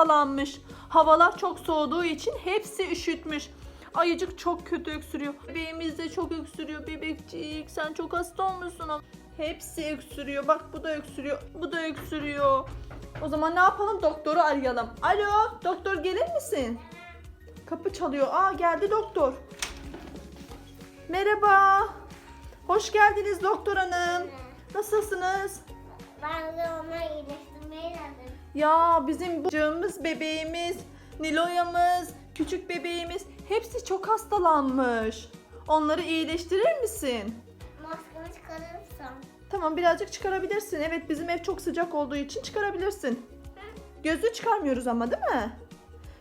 hastalanmış. Havalar çok soğuduğu için hepsi üşütmüş. Ayıcık çok kötü öksürüyor. Bebeğimiz de çok öksürüyor. Bebekcik sen çok hasta olmuşsun ama. Hepsi öksürüyor. Bak bu da öksürüyor. Bu da öksürüyor. O zaman ne yapalım? Doktoru arayalım. Alo doktor gelir misin? Kapı çalıyor. Aa geldi doktor. Merhaba. Hoş geldiniz doktor hanım. Nasılsınız? Ya bizim bu bebeğimiz, Niloya'mız, küçük bebeğimiz hepsi çok hastalanmış. Onları iyileştirir misin? Maskemi çıkarırsam. Tamam birazcık çıkarabilirsin. Evet bizim ev çok sıcak olduğu için çıkarabilirsin. Gözlüğü çıkarmıyoruz ama değil mi?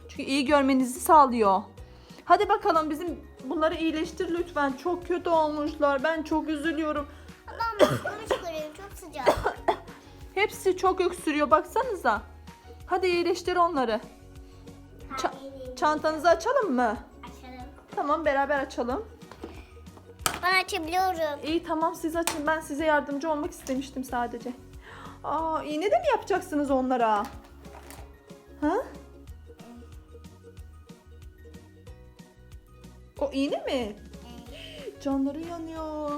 Çünkü iyi görmenizi sağlıyor. Hadi bakalım bizim bunları iyileştir lütfen. Çok kötü olmuşlar. Ben çok üzülüyorum. Ben maskemi çıkarayım çok sıcak. Hepsi çok öksürüyor baksanıza. Hadi iyileştir onları. Ça- çantanızı açalım mı? Açalım. Tamam beraber açalım. Ben açabiliyorum. İyi tamam siz açın. Ben size yardımcı olmak istemiştim sadece. Aa iğne de mi yapacaksınız onlara? Ha? O iğne mi? Canları yanıyor.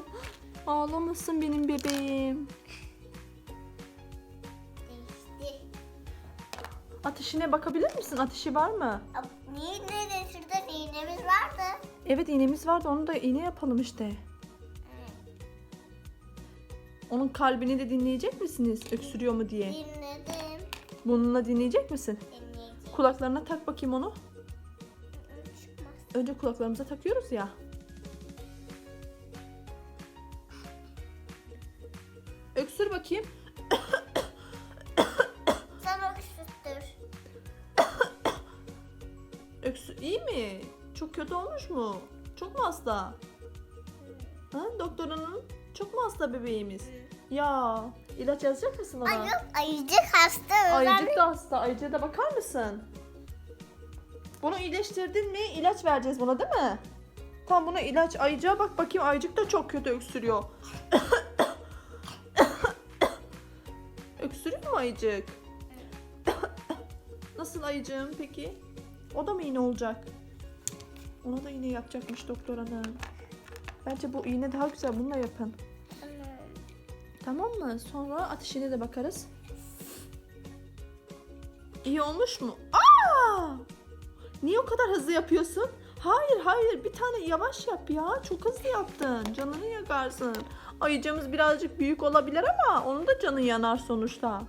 Ağlamasın benim bebeğim. Ateşine bakabilir misin? Ateşi var mı? Niye ne de şurada iğnemiz vardı? Evet iğnemiz vardı. Onu da iğne yapalım işte. Onun kalbini de dinleyecek misiniz? Öksürüyor mu diye. Dinledim. Burnuna dinleyecek misin? Dinleyeceğim. Kulaklarına tak bakayım onu. Çıkmaz. Önce kulaklarımıza takıyoruz ya. Öksür bakayım. Çok kötü olmuş mu? Çok mu hasta? Ha, doktor hanım çok mu hasta bebeğimiz? Ya ilaç yazacak mısın ona? Ay yok ayıcık hasta. Ayıcık da hasta. Ayıcığa da bakar mısın? Bunu iyileştirdin mi? İlaç vereceğiz buna değil mi? Tamam buna ilaç. Ayıcığa bak bakayım. Ayıcık da çok kötü öksürüyor. öksürüyor mu ayıcık? Nasıl ayıcığım peki? O da mı iğne olacak? Ona da iğne yapacakmış doktor hanım. Bence bu iğne daha güzel. Bununla yapın. Tamam mı? Sonra ateşine de bakarız. İyi olmuş mu? Aa! Niye o kadar hızlı yapıyorsun? Hayır hayır bir tane yavaş yap ya. Çok hızlı yaptın. Canını yakarsın. Ayıcığımız birazcık büyük olabilir ama onun da canı yanar sonuçta.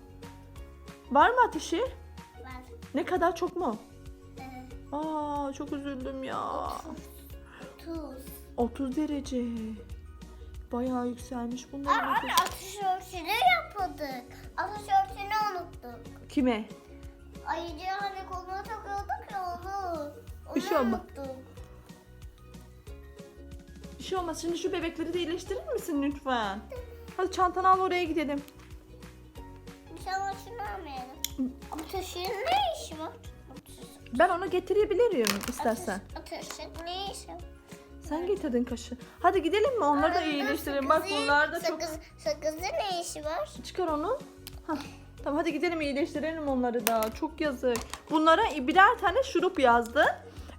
Var mı ateşi? Var. Ne kadar çok mu? Ee, Aa çok üzüldüm ya. Tuz. 30 derece. Bayağı yükselmiş bunların Aa, anne ateş örtüsü yapmadık. Ateş örtüsünü unuttuk. Kime? Ayıcığı hani koluna takıyorduk ya onu. Onu Bir şey olma- unuttuk. Bir şey olmaz. Şimdi şu bebekleri de iyileştirir misin lütfen? Hadi çantanı al oraya gidelim. İnşallah şunu almayalım. Ateşin ne işi var? Ben onu getirebilirim istersen. Ateşin ne işi var? Sen getirdin kaşı. Hadi gidelim mi? Onları da iyileştirelim. Bak sakızı- bunlar da çok... sakız, Sakızın ne işi var? Çıkar onu. Hah. Tamam hadi gidelim iyileştirelim onları da. Çok yazık. Bunlara birer tane şurup yazdı.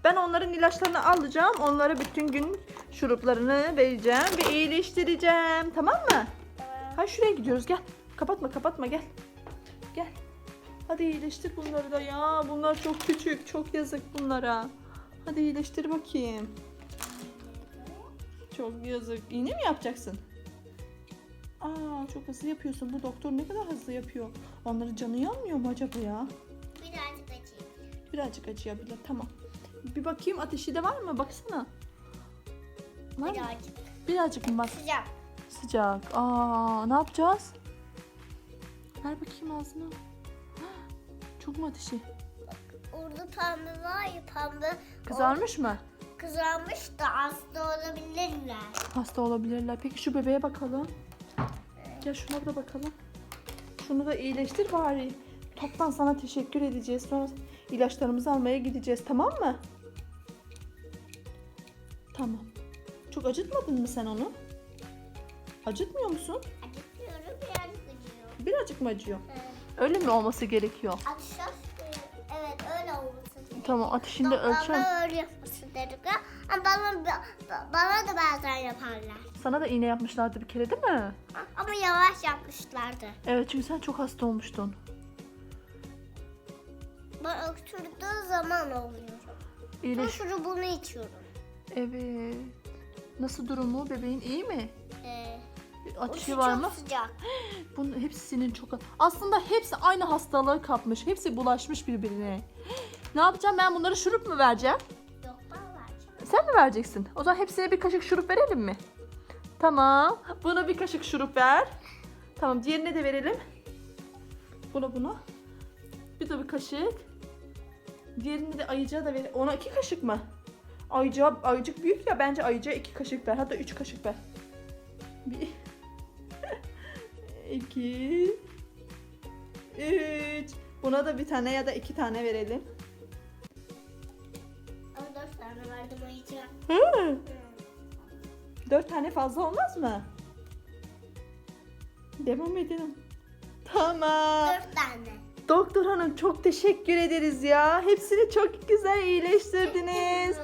Ben onların ilaçlarını alacağım. Onlara bütün gün şuruplarını vereceğim ve iyileştireceğim. Tamam mı? Hadi şuraya gidiyoruz gel. Kapatma kapatma gel. Gel. Hadi iyileştir bunları da ya. Bunlar çok küçük. Çok yazık bunlara. Hadi iyileştir bakayım. Çok yazık. İğne mi yapacaksın? Aa çok hızlı yapıyorsun. Bu doktor ne kadar hızlı yapıyor. Onların canı yanmıyor mu acaba ya? Birazcık acıyım. Birazcık acıyabilir. Tamam. Bir bakayım ateşi de var mı? Baksana. Var mı? Birazcık. Birazcık mı bak? Sıcak. Sıcak. Aa, ne yapacağız? Ver bakayım ağzına. Çok mu ateşi? Orada pembe var ya pembe. Kızarmış mı? Kızarmış da hasta olabilirler. Hasta olabilirler. Peki şu bebeğe bakalım. Gel şuna da bakalım. Şunu da iyileştir bari. Toptan sana teşekkür edeceğiz. Sonra ilaçlarımızı almaya gideceğiz. Tamam mı? Tamam. Çok acıtmadın mı sen onu? Acıtmıyor musun? Acıtıyorum birazcık acıyor. Birazcık mı acıyor? Evet. Öyle mi olması gerekiyor? Ateş Evet Tamam ateşini de ölçen. Doktorlar öyle yapmasın dedik ya. Ama bana, ba- bana da bazen yaparlar. Sana da iğne yapmışlardı bir kere değil mi? Ama yavaş yapmışlardı. Evet çünkü sen çok hasta olmuştun. Ben öksürdüğü zaman oluyorum. Ben İyileş. şurubunu içiyorum. Evet. Nasıl durumu? Bebeğin iyi mi? Ateşi var mı? sıcak. Bunun hepsinin çok... Aslında hepsi aynı hastalığı kapmış. Hepsi bulaşmış birbirine. Ne yapacağım ben bunları şurup mu vereceğim? Yok ben vereceğim. Sen mi vereceksin? O zaman hepsine bir kaşık şurup verelim mi? Tamam. Buna bir kaşık şurup ver. Tamam diğerine de verelim. Buna buna. Bir de bir kaşık. Diğerini de ayıcığa da ver. Ona iki kaşık mı? Ayıcığa, ayıcık büyük ya bence ayıcığa iki kaşık ver. Hatta üç kaşık ver. Bir. İki. Üç. Buna da bir tane ya da iki tane verelim. Ama dört tane verdim ayıcığa. Hı. Dört tane fazla olmaz mı? Devam edelim. Tamam. Dört tane. Doktor hanım çok teşekkür ederiz ya. Hepsini çok güzel iyileştirdiniz.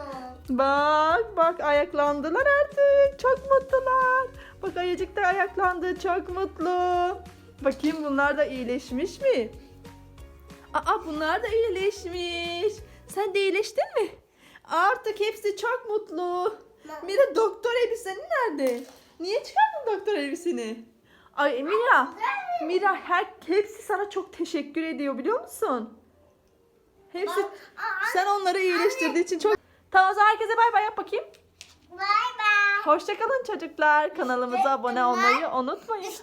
Bak bak ayaklandılar artık. Çok mutlular. Bak ayıcık da ayaklandı. Çok mutlu. Bakayım bunlar da iyileşmiş mi? Aa bunlar da iyileşmiş. Sen de iyileştin mi? Artık hepsi çok mutlu. Mira doktor elbisenin nerede? Niye çıkardın doktor elbiseni? Ay Mira. Mira her, hepsi sana çok teşekkür ediyor biliyor musun? Hepsi sen onları iyileştirdiği için çok... Tamam o zaman herkese bay bay yap bakayım. Bay bay. Hoşçakalın çocuklar. Kanalımıza abone olmayı unutmayın.